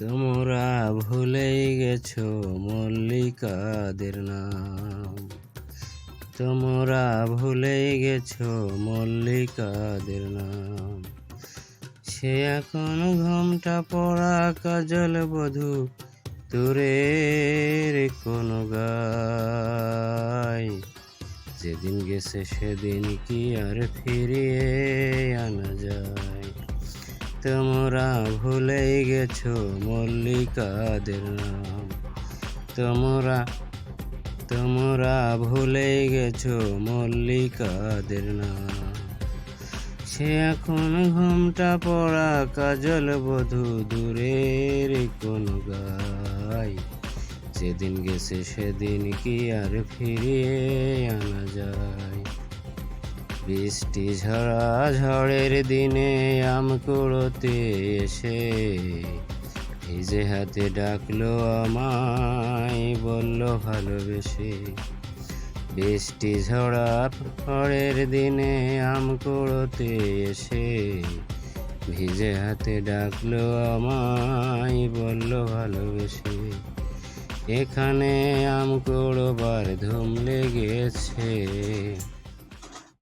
তোমরা ভুলেই গেছো মল্লিকাদের নাম। তোমরা ভুলেই গেছো মল্লিকাদের নাম। সে এখন ঘোমটা পড়া কাজল বধূ তোরের কোনো গায় যেদিন গেছে সেদিন কি আর ফিরিয়ে আনা যায়? তোমরা ভুলেই গেছো মল্লিকাদের নাম। তোমরা তোমরা ভুলেই গেছো মল্লিকাদের নাম। সে এখন ঘুমটা পড়া কাজল বধূ দূরের কোন গায় যেদিন গেছে সেদিন কি আর ফিরিয়ে আনা বৃষ্টি ঝরা ঝড়ের দিনে আম কুড়োতে এসে ভিজে হাতে ডাকলো আমায়, বলল ভালোবেসে। বৃষ্টি ঝরা ঝড়ের দিনে আম কুড়োতে এসে ভিজে হাতে ডাকলো আমায়, বলল ভালোবেসে। এখানে আম কুড়োবার ধুম লেগেছে।